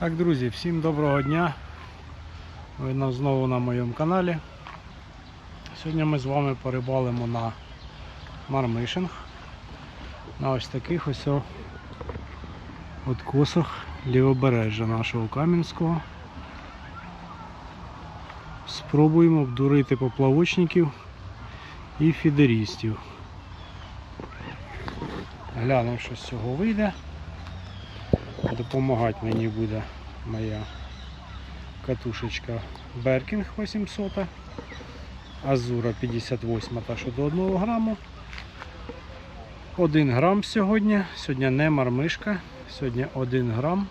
Так, друзі, всім доброго дня. Ви на- знову на моєму каналі. Сьогодні ми з вами порибалимо на мармишинг. На ось таких ось откосах лівобережжя нашого Кам'янського. Спробуємо обдурити поплавочників і фідерістів. Глянемо, що з цього вийде. Допомагати мені буде моя катушечка Беркінг 800, Азура 58 та що до 1 граму. 1 грам сьогодні. Сьогодні не мармишка, сьогодні 1 грам.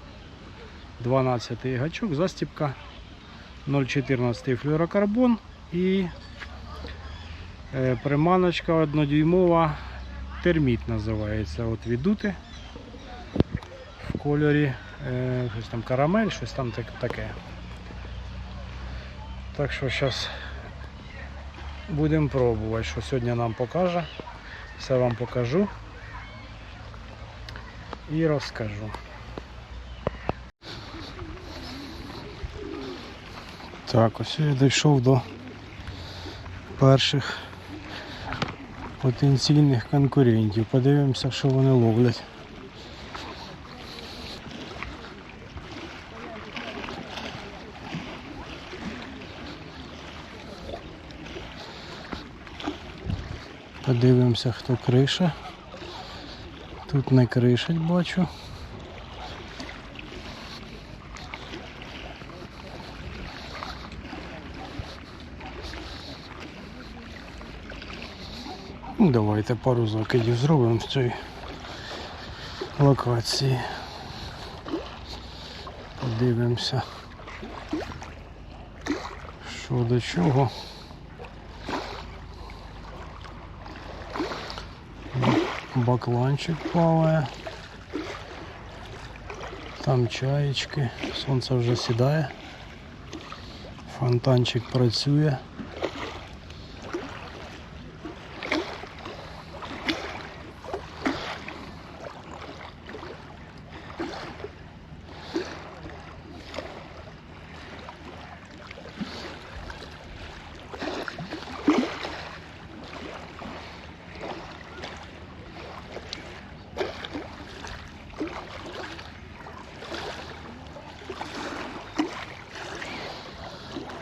12 гачок, застіпка 0,14 флюорокарбон і е, приманочка однодюймова терміт називається. От віддути кольорі е, щось там карамель, щось там таке. Так що зараз будемо пробувати, що сьогодні нам покаже. Все вам покажу і розкажу. Так, ось я дійшов до перших потенційних конкурентів. Подивимося, що вони ловлять. Подивимося, хто криша. Тут не кришать, бачу. Ну, Давайте пару закидів зробимо в цій локації. Подивимося, що до чого. Бакланчик плаває. Там чаєчки, сонце вже сідає. Фонтанчик працює.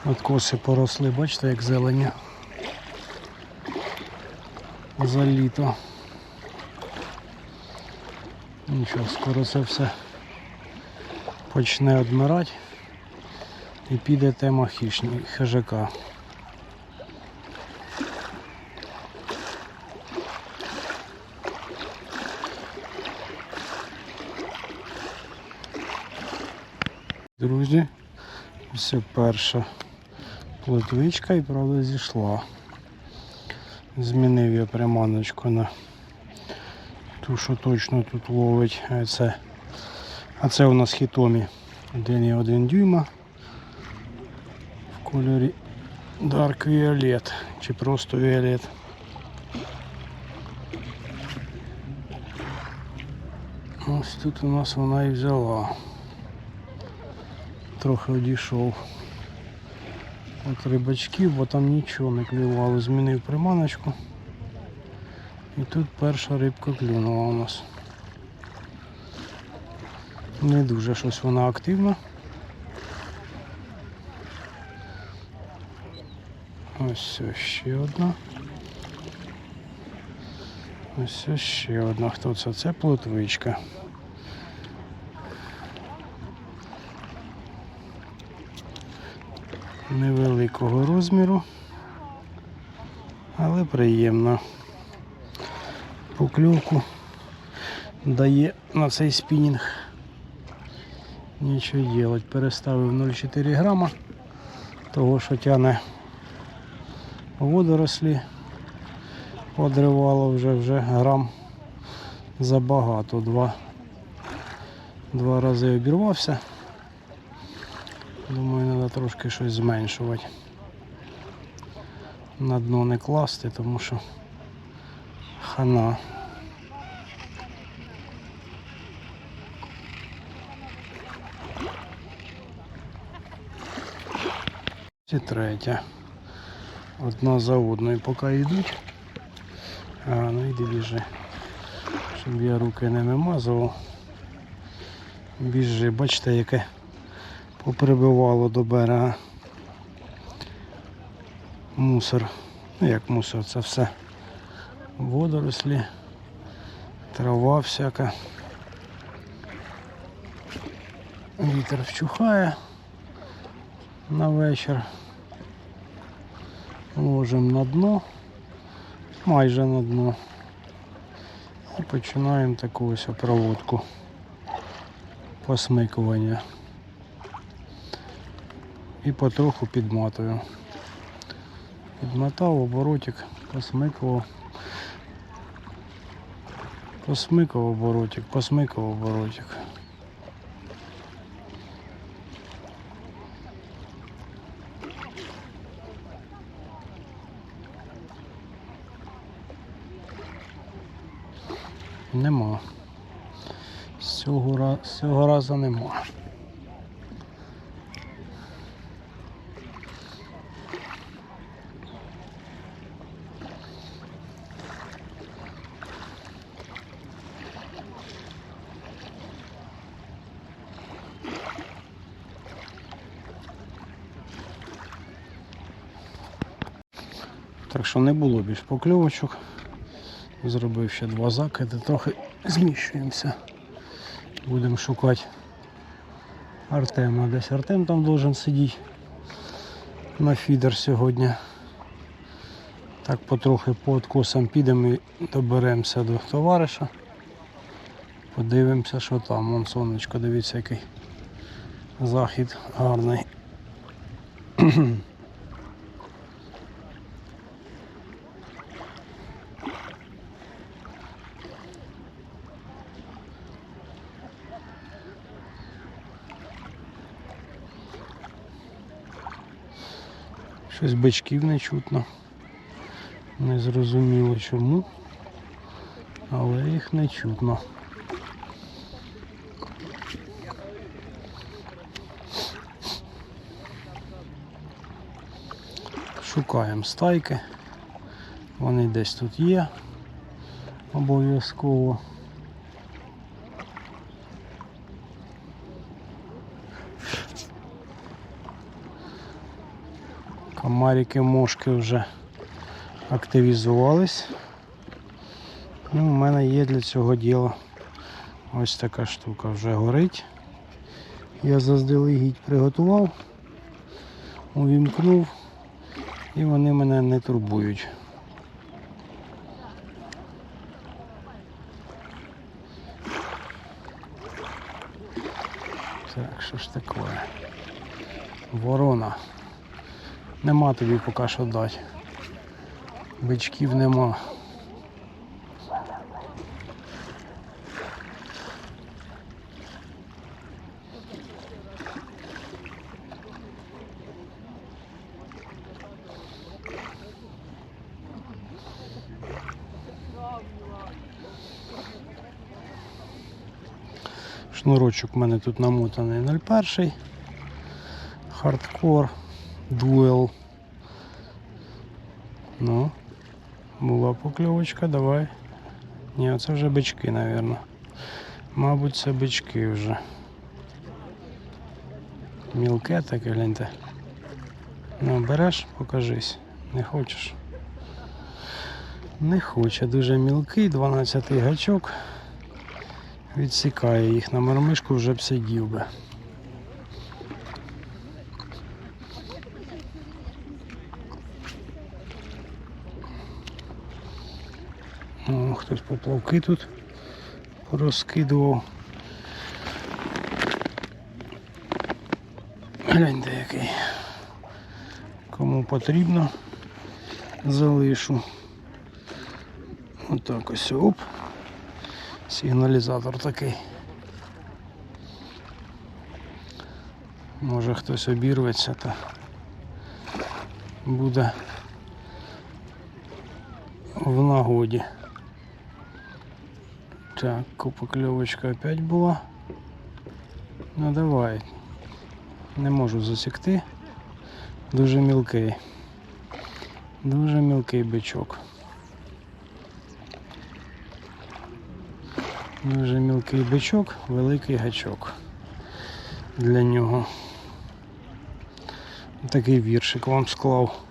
Откоси поросли, бачите, як зелені. За літо. Нічого, скоро це все почне одмирати і піде тема хижака. Друзі, це перша плотвичка і правда зійшла. Змінив я приманочку на ту, що точно тут ловить. А це, а це у нас хітомі 1,1 дюйма в кольорі Dark Violet чи просто Violet. Ось тут у нас вона і взяла. Трохи одійшов от рибачків, бо там нічого не клювало. Змінив приманочку. І тут перша рибка клюнула у нас. Не дуже щось вона активна. Ось ще одна. Ось ще одна. Хто це? Це плотвичка. Невеликого розміру, але приємно. Покльовку дає на цей спінінг. Нічого делать. Переставив 0,4 грама, того що тяне водорослі, подривало вже вже грам забагато. Два, два рази обірвався. Думаю, треба трошки щось зменшувати. На дно не класти, тому що хана. І третя. Одна за одною поки йдуть. А, ну йди біжи. Щоб я руки не вимазував. Біжи, бачите, яке поприбивало до берега. Мусор. Ну як мусор, це все водорослі, трава всяка. Вітер вчухає на вечір. Ложимо на дно, майже на дно. І починаємо таку ось проводку посмикування. І потроху підматую. Підмотав оборотик, посмикував. Посмикав оборотик, посмикав оборотик. Нема. З цього, ра- з цього разу нема. Так що не було більш покльовочок. Зробив ще два закиди, трохи зміщуємося. Будемо шукати Артема. Десь Артем там должен сидіти на фідер сьогодні. Так потрохи по откосам підемо і доберемося до товариша. Подивимося, що там. Вон сонечко, дивіться, який захід гарний. Щось бичків не чутно. Не зрозуміло чому, але їх не чутно. Шукаємо стайки. Вони десь тут є. Обов'язково. Комарики мошки вже активізувались. Ну, у мене є для цього діла ось така штука вже горить. Я заздалегідь приготував, увімкнув і вони мене не турбують. Так, що ж таке? Ворона. Нема тобі поки що дати. Бичків нема. Шнурочок в мене тут намотаний 01. Хардкор, дуел. Ну, була покльовочка, давай. Ні, це вже бички, мабуть. Мабуть, це бички вже. Мілке таке, гляньте. Ну, береш, покажись. Не хочеш. Не хоче, дуже мілкий, 12 гачок. Відсікає їх на мармишку, вже б сидів би. О, хтось поплавки тут порозкидував. Гляньте який. Кому потрібно, залишу. Отак ось оп. Сигналізатор такий. Може хтось обірветься та буде в нагоді. Так, покльовочка опять була. Ну давай. Не можу засікти. Дуже мілкий. Дуже мілкий бичок. Дуже мілкий бичок, великий гачок для нього. Такий віршик вам склав.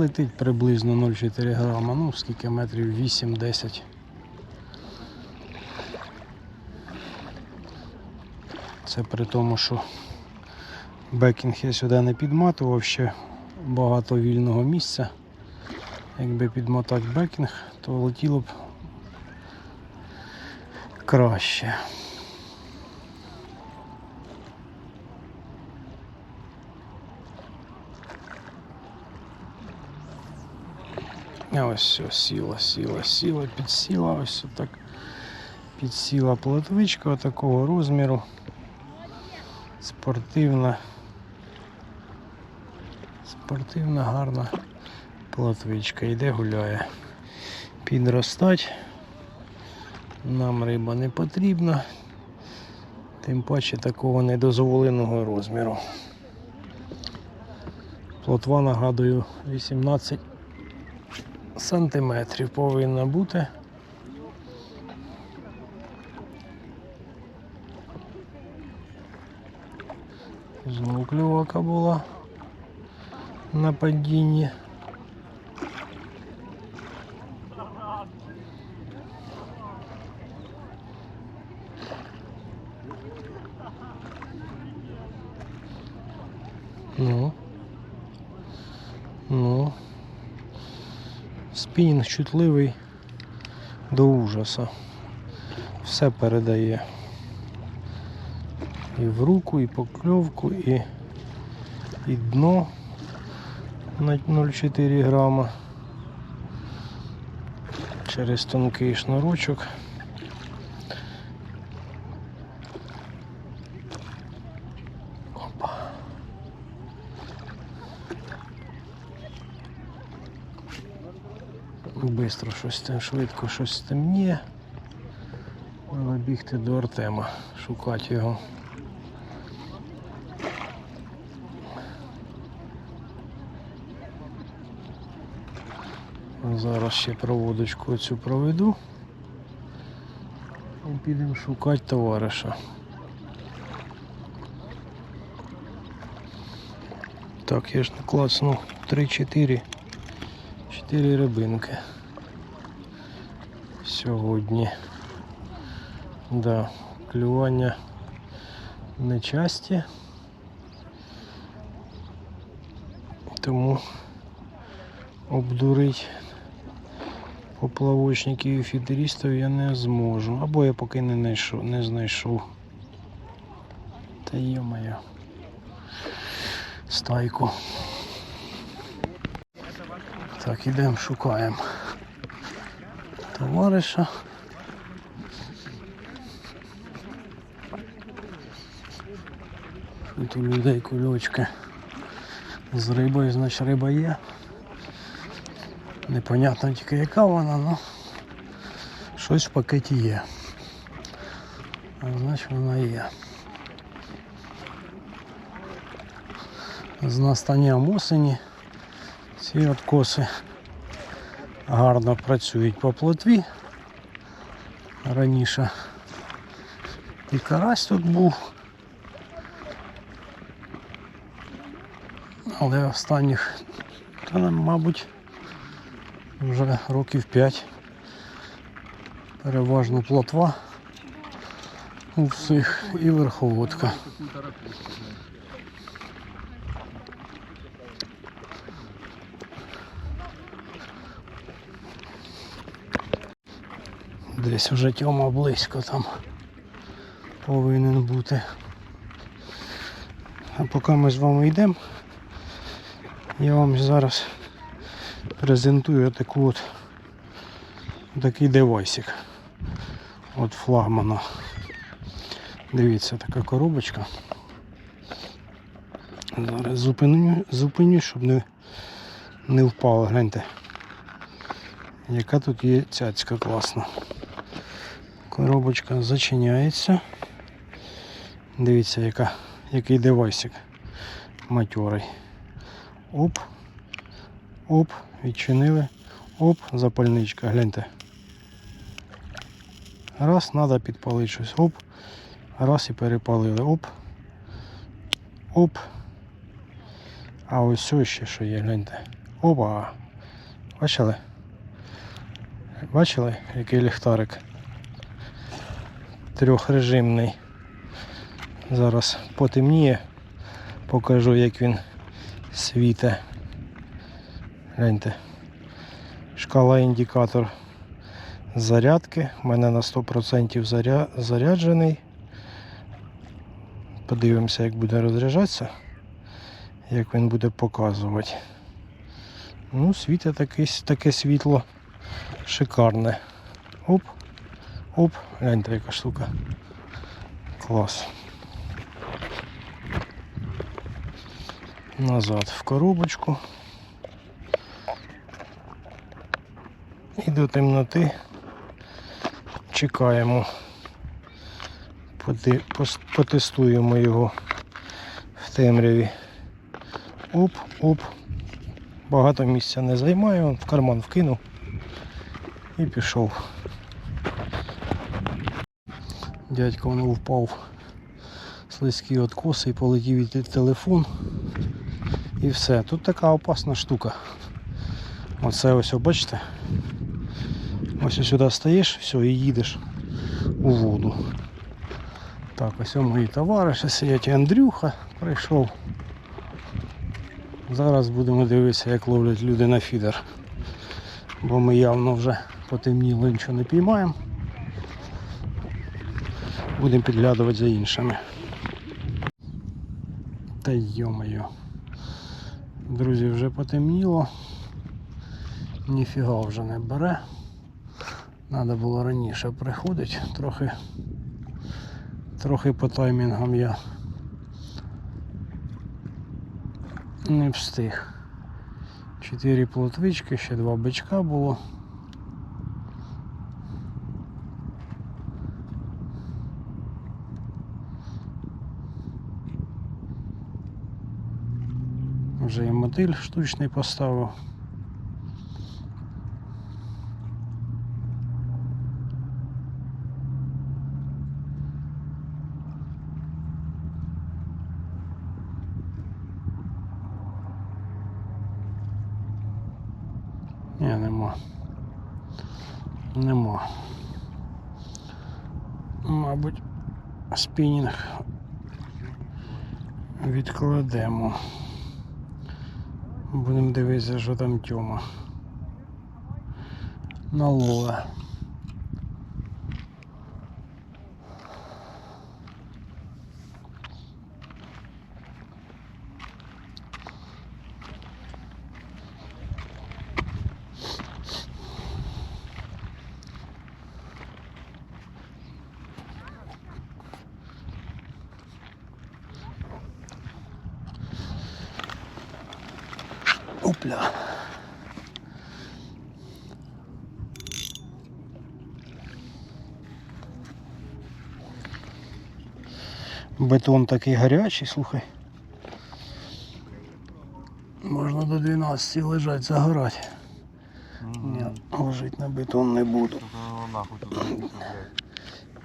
Летить приблизно 0,4 грама, ну скільки метрів 8-10. Це при тому, що бекінг я сюди не підматував ще багато вільного місця. Якби підмотати бекінг, то летіло б краще. Ось все, сіла, сіла, сіла, підсіла, ось так підсіла плотвичка такого розміру. Спортивна. Спортивна, гарна плотвичка. Йде гуляє. Підростать. Нам риба не потрібна. Тим паче такого недозволеного розміру. Плотва, нагадую, 18 сантиметрів повинна бути. Знову клювака була на падінні. Ну. Ну. Спінінг чутливий до ужаса. Все передає. І в руку, і покльовку, і, і дно на 0,4 грама. Через тонкий шнурочок. Опа. Бистро щось там, швидко щось темніє. Треба бігти до Артема, шукати його. Зараз ще проводочку цю проведу. І підемо шукати товариша. Так, я ж наклацнув 3-4 4 рибинки. Сьогодні. Да, клювання нечасті. Тому обдурить поплавочників і фідерістів я не зможу. Або я поки не знайшов, не знайшов. Та є стайку. Так, ідемо, шукаємо товариша. Тут у людей кульочки з рибою, значить риба є. Непонятно тільки яка вона, але щось в пакеті є. А значить вона є. З настанням осені ці откоси гарно працюють по плотві. Раніше і карась тут був. Але останніх, та, мабуть, вже років 5 переважно плотва у всіх і верховодка. Десь вже тьома близько там повинен бути. А поки ми з вами йдемо, я вам зараз презентую таку от такий девайсик от флагмана. Дивіться, така коробочка. Зараз зупиню, зупиню, щоб не, не впало. Гляньте. Яка тут є цяцька класна. Коробочка зачиняється. Дивіться, яка, який девайсик матьорий. Оп. Оп, відчинили. Оп, запальничка, гляньте. Раз, треба підпалити щось. Оп. Раз і перепалили. Оп. Оп. А ось ось ще що є, гляньте. Опа. Бачили? Бачили, який ліхтарик? Трьохрежимний. Зараз потемніє. Покажу, як він світе. Гляньте. Шкала індикатор зарядки. У мене на 100% заря... заряджений. Подивимося, як буде розряджатися, як він буде показувати. Ну, світить таке, таке світло шикарне. Оп, оп, гляньте, яка штука. Клас. Назад в коробочку. І до темноти чекаємо. Потестуємо його в темряві. Оп, оп. Багато місця не займає, в карман вкинув і пішов. Дядько воно впав слизький откос і полетів від телефон. І все. Тут така опасна штука. Оце ось, бачите? Ось сюди стаєш, все, і їдеш у воду. Так, ось мої товариші сидять. І Андрюха прийшов. Зараз будемо дивитися, як ловлять люди на фідер. Бо ми явно вже потемніло нічого не піймаємо. Будемо підглядувати за іншими. Та йо-моє. Друзі, вже потемніло. Ніфіга вже не бере. Треба було раніше приходити. Трохи, трохи по таймінгам я не встиг. Чотири плотвички, ще два бичка було. Вже і мотиль штучний поставив. Ні, нема. Нема. Мабуть, спінінг відкладемо. Будемо дивитися, що там тьома. Налога. Бетон такий гарячий, слухай. Можна до 12 лежать, загорати. Ні, ложить на бетон не буду.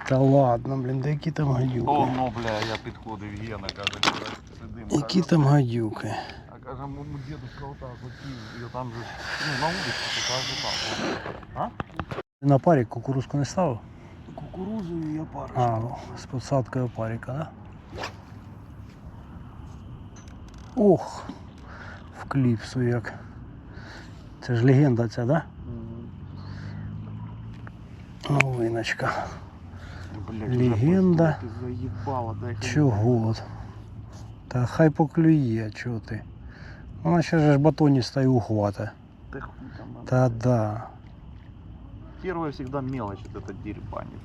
Та ладно, блін, да які там гадюки. О, ну, бля, я підходив, Гена, каже, сидим. Які там гадюки. А каже, моєму дедушка отак хотів, і там же, ну, на вулиці, покаже так. На парік кукурузку не ставив? Кукурузу і опариш. А, з посадкою паріка, да? Ох, в кліпсу як. Це ж легенда ця, да? Новиночка. Легенда. Чого? Та хай поклює, чого ти? Вона ще ж батоніста і ухвата. Та да. Первая всегда мелочь, вот это дербанит.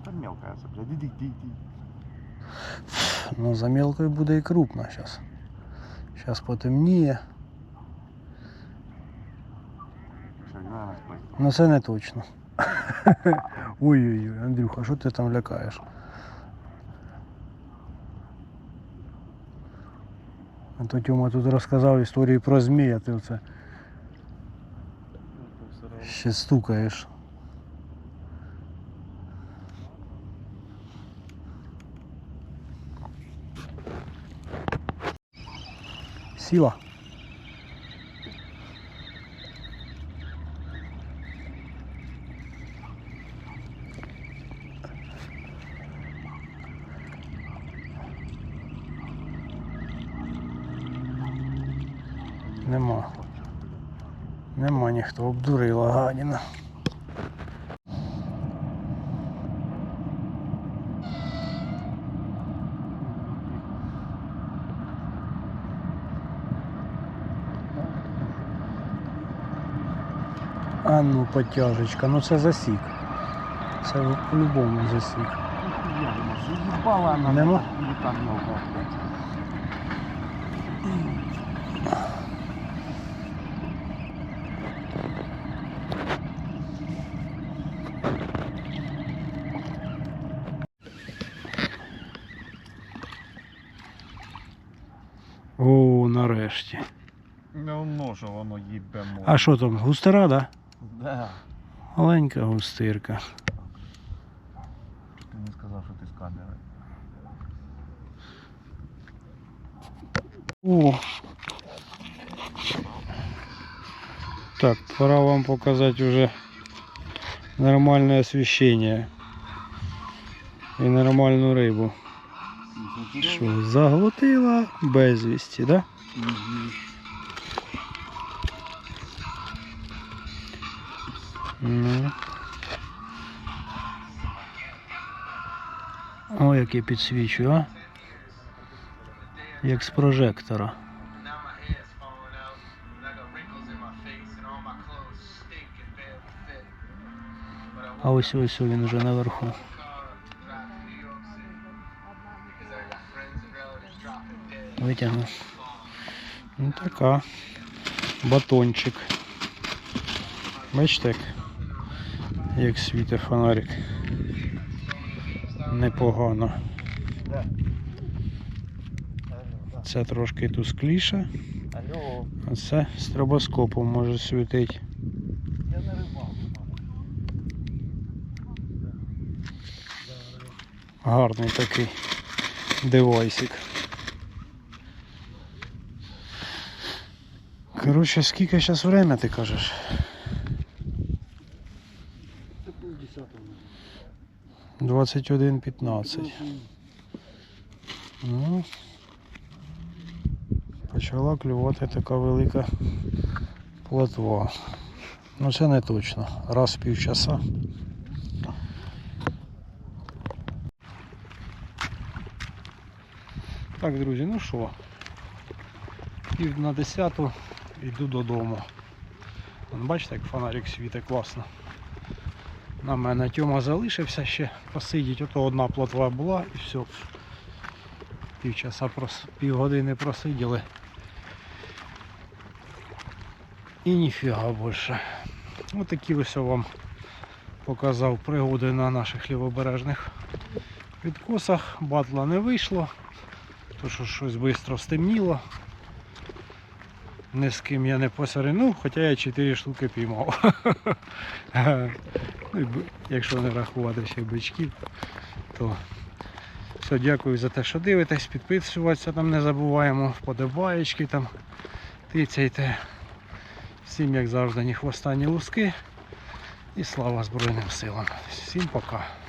Ну, Это мелкая, бля, иди, иди, иди. Ну, за мелкою буде і крупна зараз. Зараз потемніє. Ну це не точно. Ой-ой-ой, Андрюха, що ти там лякаєш? А то Тьома тут розказав історію про змія, ти оце ще стукаєш. Сіла. Нема. Нема ніхто, обдурила гадіна. А ну потяжечка, ну це засік. Це по-любому засік. Їбала вона Нема? не. О, нарешті. Ну, ну, воно їбе може. А що там, густера, да? Да. Маленька густирка. Ти не сказав, що ти з камери. О. Так, пора вам показать уже нормальное освещение и нормальную рыбу. Що, заглотила безвісті, да? Ну. О, як я підсвічую, а? Як з прожектора. А ось ось він вже наверху. Витягну. Ну така. Батончик. Бачите, як, світить фонарик. Непогано. Це трошки тускліше, а це стробоскопом може світити. Гарний такий девайсик. Коротше, скільки зараз время ти кажеш? Двадцять один п'ятнадцять. Ну, почала клювати така велика плотва. Ну це не точно. Раз в півчаса. Так, друзі, ну що, пів на десяту йду додому. Бачите, як фонарик світить класно. На мене Тьома залишився ще посидіть. Ото одна плотва була і все. Півчаса прос... півгодини просиділи. І ніфіга більше. Ось такі ось я вам показав пригоди на наших лівобережних відкосах. Батла не вийшло. То що щось швидко стемніло. Ні з ким я не посерину, хоча я 4 штуки піймав. ну, якщо не рахувати ще бичків, то все, дякую за те, що дивитесь, підписуватися там не забуваємо, вподобаєчки там тицяйте. Всім, як завжди, ні хвоста, ні луски. І слава Збройним силам. Всім пока.